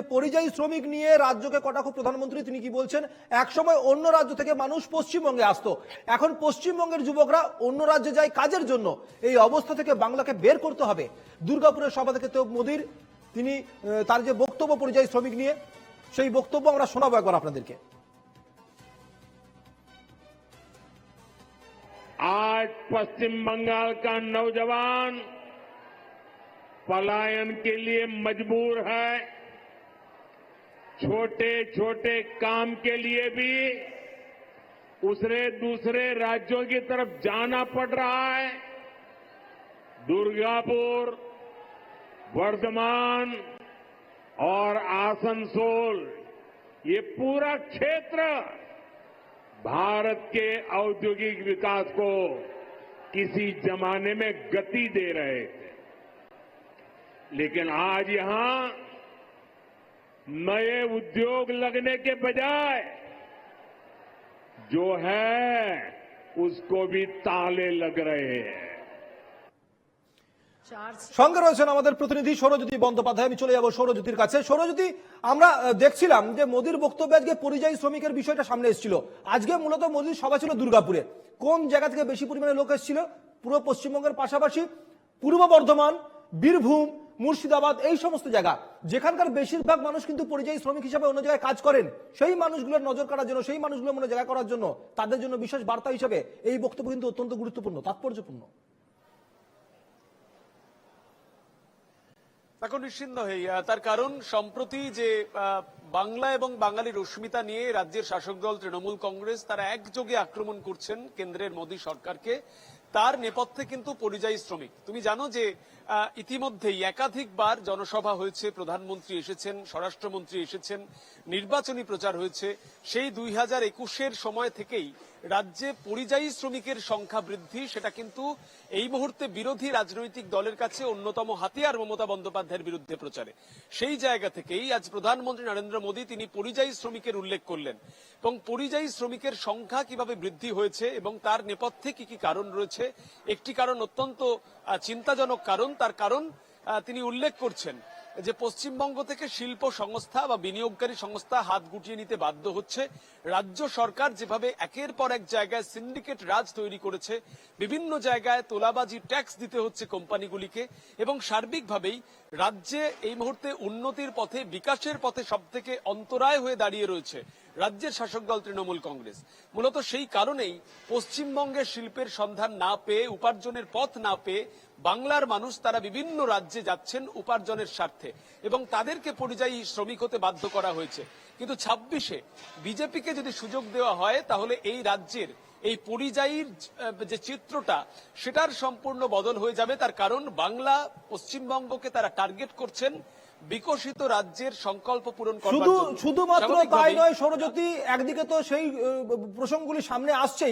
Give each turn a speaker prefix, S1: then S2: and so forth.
S1: যে পরিযায়ী শ্রমিক নিয়ে রাজ্যকে কটাক্ষ প্রধানমন্ত্রী তিনি কি বলছেন একসময় অন্য রাজ্য থেকে মানুষ পশ্চিমবঙ্গে আসতো এখন পশ্চিমবঙ্গের যুবকরা অন্য রাজ্যে যায় কাজের জন্য এই অবস্থা থেকে বাংলাকে বের করতে হবে দুর্গাপুরের সভা থেকে তো মোদীর তিনি আহ, তার যে বক্তব্য পরিযায়ী শ্রমিক নিয়ে সেই বক্তব্য আমরা শোনাবো একবার আপনাদেরকে
S2: आज पश्चिम बंगाल का नौजवान पलायन के लिए मजबूर है छोटे छोटे काम के लिए भी उसे दूसरे राज्यों की तरफ़ जाना पड़ रहा है। दुर्गापुर, वर्धमान और आसनसोल, ये पूरा क्षेत्र भारत के औद्योगिक विकास को किसी जमाने में गति दे रहे थे। लेकिन आज यहाँ नए उद्योग लगने के बजाय जो है उसको भी ताले लग रहे हैं
S1: সঙ্গে রয়েছেন আমাদের প্রতিনিধি সৌরজ্যোতি বন্দ্যোপাধ্যায় আমি চলে যাবো সৌরজ্যোতির কাছে সৌরজ্যোতি আমরা আহ, দেখছিলাম যে মোদীর বক্তব্যে আজকে পরিযায়ী শ্রমিকের বিষয়টা সামনে এসেছিল আজকে মূলত মোদীর সভা ছিল দুর্গাপুরে কোন জায়গা থেকে বেশি পরিমাণে লোক এসেছিল পুরো পশ্চিমবঙ্গের পাশাপাশি পূর্ব বর্ধমান বীরভূম মুর্শিদাবাদ, এই সমস্ত জায়গা। যেখানকার বেশিরভাগ মানুষ কিন্তু পরিযায়ী শ্রমিক হিসাবে অন্য জায়গায় কাজ করেন। সেই মানুষগুলোর নজর কাড়ার জন্য, সেই মানুষগুলোর মনে জায়গা করার জন্য তাদের জন্য বিশেষ বার্তা হিসেবে এই বক্তব্য কিন্তু অত্যন্ত গুরুত্বপূর্ণ, তাৎপর্যপূর্ণ।
S3: দেখো নিশ্চিন্ত হই তার কারণ সম্প্রতি যে বাংলা এবং বাঙালির অস্মিতা নিয়ে রাজ্যের শাসক দল তৃণমূল কংগ্রেস তারা একযোগে আক্রমণ করছেন কেন্দ্রের মোদী সরকারকে। তার নেপথ্যে কিন্তু পরিযায়ী শ্রমিক। তুমি জানো যে ইতিমধ্যেই একাধিকবার জনসভা হয়েছে, প্রধানমন্ত্রী এসেছেন, স্বরাষ্ট্রমন্ত্রী এসেছেন, নির্বাচনী প্রচার হয়েছে। সেই দুই হাজার একুশের সময় থেকেই রাজ্যে পরিযায়ী শ্রমিকের সংখ্যা বৃদ্ধি, সেটা কিন্তু এই মুহূর্তে বিরোধী রাজনৈতিক দলের কাছে অন্যতম হাতিয়ার মমতা বন্দ্যোপাধ্যায়ের বিরুদ্ধে প্রচারে। সেই জায়গা থেকেই আজ প্রধানমন্ত্রী নরেন্দ্র মোদী তিনি পরিযায়ী শ্রমিকের উল্লেখ করলেন এবং পরিযায়ী শ্রমিকের সংখ্যা কীভাবে বৃদ্ধি হয়েছে এবং তার নেপথ্যে কি কি কারণ রয়েছে, একটি কারণ অত্যন্ত চিন্তাজনক কারণ, তার কারণ তিনি উল্লেখ করছেন। যে পশ্চিমবঙ্গ থেকে শিল্প সংস্থা বা বিনিয়োগকারী সংস্থা হাত গুটিয়ে নিতে বাধ্য হচ্ছে, রাজ্য সরকার যেভাবে একের পর এক জায়গায় সিন্ডিকেট রাজ তৈরি করেছে, বিভিন্ন জায়গায় তোলাবাজি ট্যাক্স দিতে হচ্ছে কোম্পানিগুলিকে এবং সার্বিকভাবেই রাজ্যে এই মুহূর্তে উন্নতির পথে, বিকাশের পথে সব থেকে অন্তরায় হয়ে দাঁড়িয়ে রয়েছে রাজ্যের শাসক দল তৃণমূল কংগ্রেস। মূলত সেই কারণেই পশ্চিমবঙ্গের শিল্পের সন্ধান না পেয়ে, উপার্জনের পথ না পেয়ে বাংলার মানুষ তারা বিভিন্ন রাজ্যে যাচ্ছেন উপার্জনের স্বার্থে এবং তাদেরকে পরিযায়ী শ্রমিক হতে বাধ্য করা হয়েছে। কিন্তু ছাব্বিশে বিজেপিকে যদি সুযোগ দেওয়া হয়, তাহলে এই রাজ্যের এই পরিযায়ীর যে চিত্রটা, সেটার সম্পূর্ণ বদল হয়ে যাবে। তার কারণ বাংলা পশ্চিমবঙ্গকে তারা টার্গেট করছেন বিকশিত রাজ্যের সংকল্প পূরণ
S1: শুধু শুধুমাত্র তাই নয় সরজ্যোতি একদিকে তো সেই প্রসঙ্গগুলি সামনে আসছেই।